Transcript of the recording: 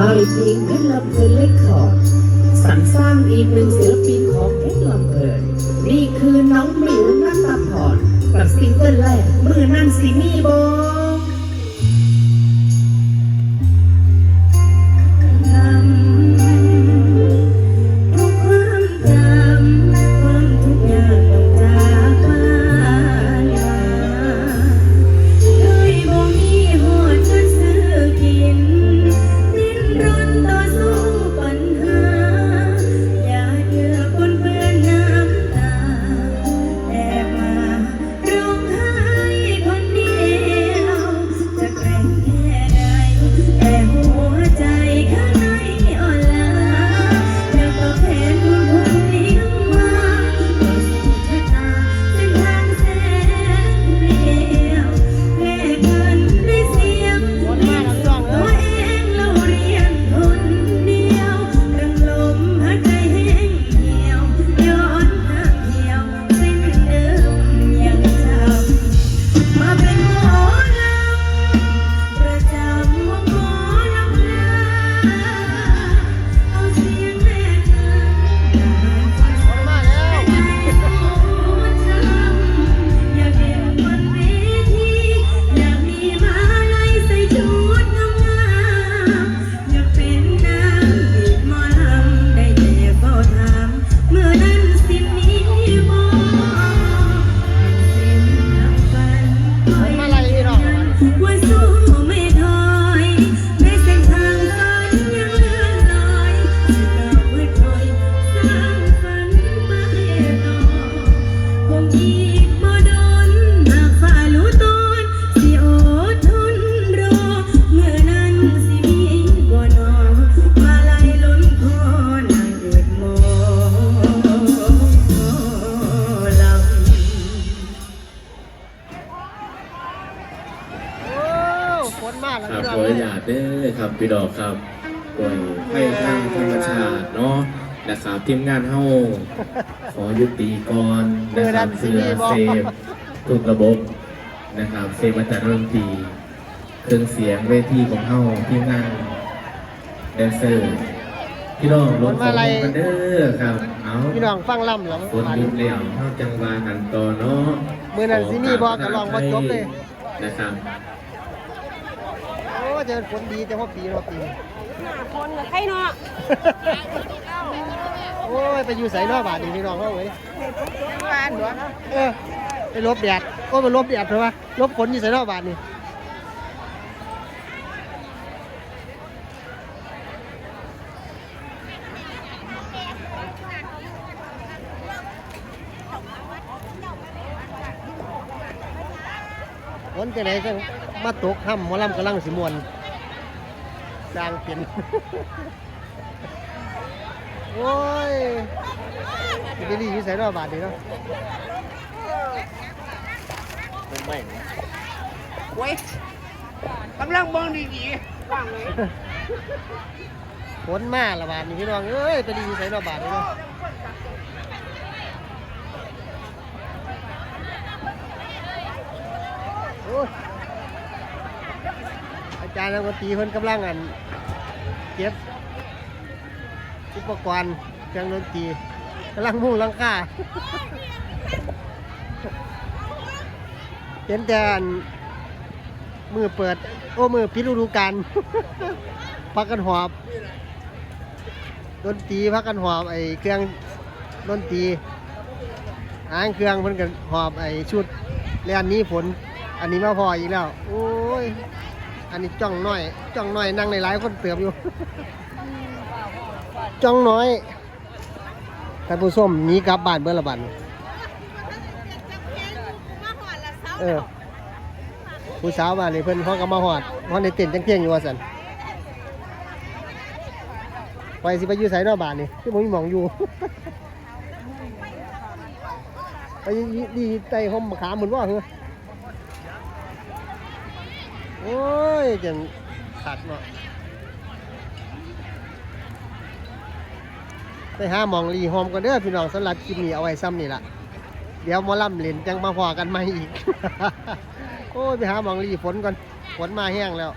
เพลงเพชรลำเพลินเล็กขอดสรรสร้างอีกหนึ่งศิลปินของเพชรลำเพลินนี่คือน้องหมิวนัตพรกับซิงเกิลแรกมือนั่นสิมีบอ เด้อครับพี่ดอกครับป่วยให้ทางธรรมชาติเนาะนะครับทีมงานเฮาขอยุติก่อนนะครับเพื่อเซฟทุกระบบนะครับเซฟมาจากดนตรีเครื่องเสียงเวทีของเฮาทีมงานแดนเซอร์พี่น้องลงของกันเด้อครับ เอาพี่น้องฟังล่ำแล้วฝนหยุดแล้วเฮาจังว่ากันต่อเนาะมื้อนั้นสิมีบ่ก็ลองบ่จบเลยนะครับ โอ้เจอฝนดีแต่ว่าปีว่าปีคนกับใครเนาะโอ้ยไปอยู่ไสเนอบาดนี่พี่น้องเฮาเว้ยวานหัวเออไปลบแดดก็ไปลบแดดเถอะวะลบฝนอยู่ไสเนอบาดนี่ นจะไหนจังมาตกค่ำหมอลำกำลังสิมวนจางเป็น โอ้ยสิไปรีอยู่ไสเนอบาทดีเนาะโว้ยกำลังมองดีๆว่างเลยฝนมาละบาดนี่พี่น้องเอ้ยไปดีอยู่ไสเนอบาทดีเนาะ อาจารย์นักดนตรีเพิ่นกำลังอันเก็บอุปกรณ์เครื่องดนตรีกำลังมุ่งลังคาเห็นแต่อันมือเปิด โอ้มือพิดฤดูกาลพักกันหอบดนตรีพักกันหอบไอ้เครื่องดนตรีอ่างเครื่องเพิ่นกันหอบไอ้ชุดแล้วอันนี้ฝน อันนี้มาพออีกแล้ว โอ้ย อันนี้จ้องน้อย จ้องน้อยนั่งในหลายคนเติบอยู่ จ้องน้อยท่านผู้ชมหนีกลับบ้านเบื่อละบันเออ ผู้สาวบ้านนี่เพิ่นเขาก็มาหอดเขาในเต็นท์จังเที่ยงอยู่ว่าสันไปสิไปยู่ไสเนอกบ้านนี่คือผมมองอยู่ไปดีใต้ห่มขามเหมือนว่าเหรอ โอ้ยจังขาดเนาะไปหาหมองรีหอมกันเด้อพี่น้องสำหรับคลิปนี้เอาไว้ซ้ำนี่ละเดี๋ยวมอลำเล่นจังมาพอกันใหม่อีก โอ้ยไปหาหมองรีฝนก่อนฝนมาแห้งแล้ว